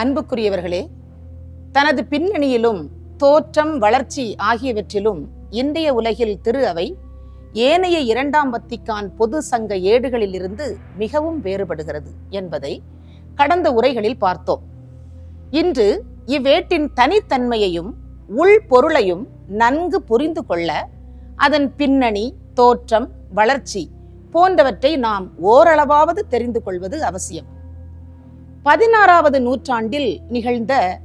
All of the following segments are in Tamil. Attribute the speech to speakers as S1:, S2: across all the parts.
S1: அன்புக்குரியவர்களே தனது பின்னணியிலும் தோற்றம் வளர்ச்சி ஆகியவற்றிலும் இன்றைய உலகில் திரு அவை ஏனைய இரண்டாம் வத்திக்கான் பொது சங்க ஏடுகளிலிருந்து மிகவும் வேறுபடுகிறது என்பதை கடந்த உரைகளில் பார்த்தோம். இன்று இவ்வேட்டின் தனித்தன்மையையும் உள் பொருளையும் நன்கு புரிந்து கொள்ள அதன் பின்னணி தோற்றம் வளர்ச்சி போன்றவற்றை நாம் ஓரளவாவது தெரிந்து கொள்வது அவசியம். பதினாறாவது நூற்றாண்டில் நிகழ்ந்த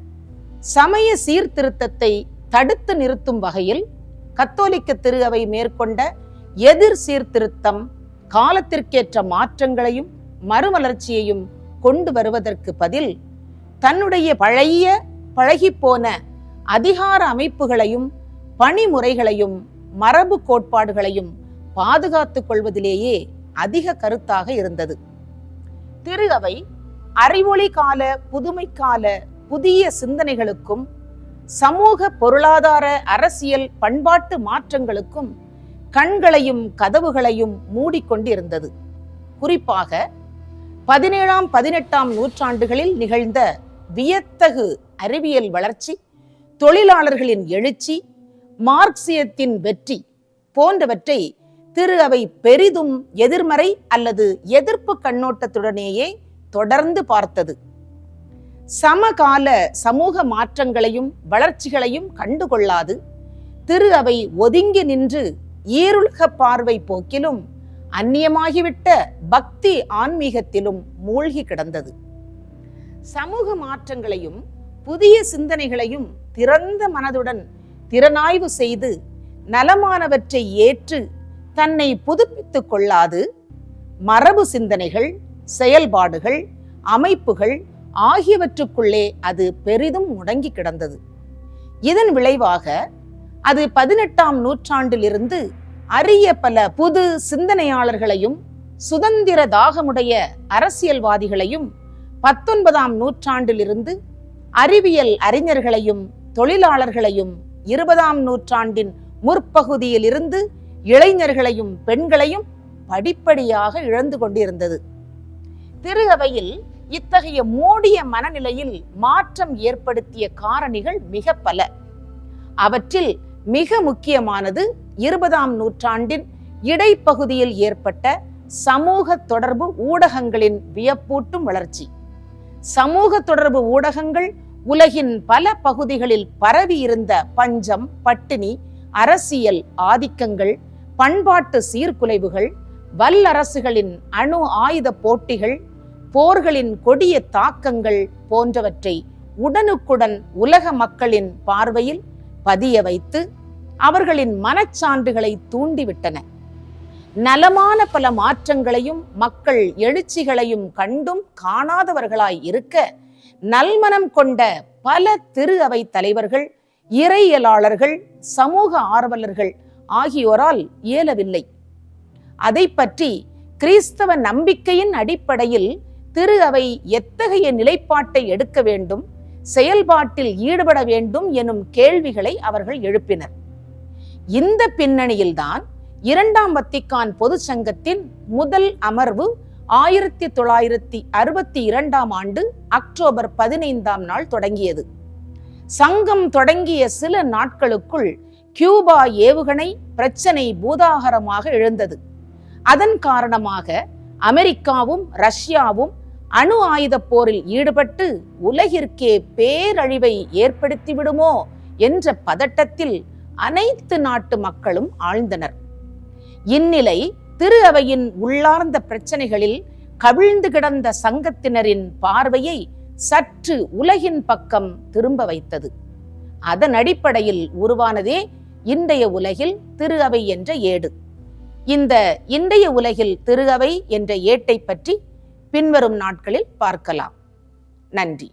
S1: சமய சீர்திருத்தத்தை தடுத்து நிறுத்தும் வகையில் கத்தோலிக்க திரு அவை மேற்கொண்ட எதிர் சீர்திருத்தம் காலத்திற்கேற்ற மாற்றங்களையும் மறுமலர்ச்சியையும் கொண்டு வருவதற்கு பதில் தன்னுடைய பழைய பழகிப்போன அதிகார அமைப்புகளையும் பணிமுறைகளையும் மரபு கோட்பாடுகளையும் பாதுகாத்துக் கொள்வதிலேயே அதிக கருத்தாக இருந்தது. திரு அவை அறிவொளி கால புதுமை கால புதிய சிந்தனைகளுக்கும் சமூக பொருளாதார அரசியல் பண்பாட்டு மாற்றங்களுக்கும் கண்களையும் கதவுகளையும் மூடிக்கொண்டிருந்தது. குறிப்பாக பதினேழாம் பதினெட்டாம் நூற்றாண்டுகளில் நிகழ்ந்த வியத்தகு அறிவியல் வளர்ச்சி தொழிலாளர்களின் எழுச்சி மார்க்சியத்தின் வெற்றி போன்றவற்றை திரு அவை பெரிதும் எதிர்மறை அல்லது எதிர்ப்பு கண்ணோட்டத்துடனேயே தொடர்ந்து பார்த்தது. சமகால சமூக மாற்றங்களையும் வளர்ச்சிகளையும் கண்டுகொள்ளாது. திரு அவை ஒதுங்கி நின்று ஈருலக பார்வை போக்கிலும் அந்நியமாகிவிட்ட பக்தி ஆன்மீகத்திலும் மூழ்கி கிடந்தது. சமூக மாற்றங்களையும் புதிய சிந்தனைகளையும் திறந்த மனதுடன் திறனாய்வு செய்து நலமானவற்றை ஏற்று தன்னை புதுப்பித்துக் கொள்ளாது மரபு சிந்தனைகள் செயல்பாடுகள் அமைப்புகள் ஆகியவற்றுக்குள்ளே அது பெரிதும் முடங்கி கிடந்தது. இதன் விளைவாக அது பதினெட்டாம் நூற்றாண்டிலிருந்து அரிய பல புது சிந்தனையாளர்களையும் சுதந்திர தாகமுடைய அரசியல்வாதிகளையும் பத்தொன்பதாம் நூற்றாண்டிலிருந்து அறிவியல் அறிஞர்களையும் தொழிலாளர்களையும் இருபதாம் நூற்றாண்டின் முற்பகுதியிலிருந்து இளைஞர்களையும் பெண்களையும் படிப்படியாக இழந்து கொண்டிருந்தது. திருகவையில் இத்தகைய மூடிய மனநிலையில் மாற்றம் ஏற்படுத்திய காரணிகள் மிக பல. அவற்றில் மிக முக்கியமானது இருபதாம் நூற்றாண்டின் இடைப்பகுதியில் ஏற்பட்ட சமூக தொடர்பு ஊடகங்களின் வியப்பூட்டும் வளர்ச்சி. சமூக தொடர்பு ஊடகங்கள் உலகின் பல பகுதிகளில் பரவி இருந்த பஞ்சம் பட்டினி அரசியல் ஆதிக்கங்கள் பண்பாட்டு சீர்குலைவுகள் வல்லரசுகளின் அணு ஆயுத போட்டிகள் போர்களின் கொடிய தாக்கங்கள் போன்றவற்றை உடனுக்குடன் உலக மக்களின் பார்வையில் பதிய வைத்து அவர்களின் மனச்சான்றுகளை தூண்டிவிட்டன. நலமான பல மாற்றங்களையும் மக்கள் எழுச்சிகளையும் கண்டும் காணாதவர்களாய் இருக்க நல்மனம் கொண்ட பல திரு அவை தலைவர்கள் இறையியலாளர்கள் சமூக ஆர்வலர்கள் ஆகியோரால் இயலவில்லை. அதை பற்றி கிறிஸ்தவ நம்பிக்கையின் அடிப்படையில் திரு அவை எத்தகைய நிலைப்பாட்டை எடுக்க வேண்டும்? செயல்பாட்டில் ஈடுபட வேண்டும் எனும் கேள்விகளை அவர்கள் எழுப்பினர். இந்த பின்னணியில்தான் இரண்டாம் வத்திக்கான் பொது சங்கத்தின் முதல் அமர்வு ஆயிரத்தி தொள்ளாயிரத்தி அறுபத்தி இரண்டாம் ஆண்டு அக்டோபர் பதினைந்தாம் நாள் தொடங்கியது. சங்கம் தொடங்கிய சில நாட்களுக்குள் கியூபா ஏவுகணை பிரச்சனை பூதாகரமாக எழுந்தது. அதன் காரணமாக அமெரிக்காவும் ரஷ்யாவும் அணு ஆயுத போரில் ஈடுபட்டு உலகிற்கே பேரழிவை ஏற்படுத்தி விடுமோ என்ற பதட்டத்தில் அனைத்து நாட்டு மக்களும் ஆழ்ந்தனர். இந்நிலை திரு அவையின் உள்ளார்ந்த பிரச்சனைகளில் கவிழ்ந்து கிடந்த சங்கத்தினரின் பார்வையை சற்று உலகின் பக்கம் திரும்ப வைத்தது. அதன் அடிப்படையில் உருவானதே இன்றைய உலகில் திரு அவை என்ற ஏடு. இந்த இன்றைய உலகில் திரு அவை என்ற ஏட்டை பற்றி பின்வரும் நாட்களில் பார்க்கலாம். நன்றி.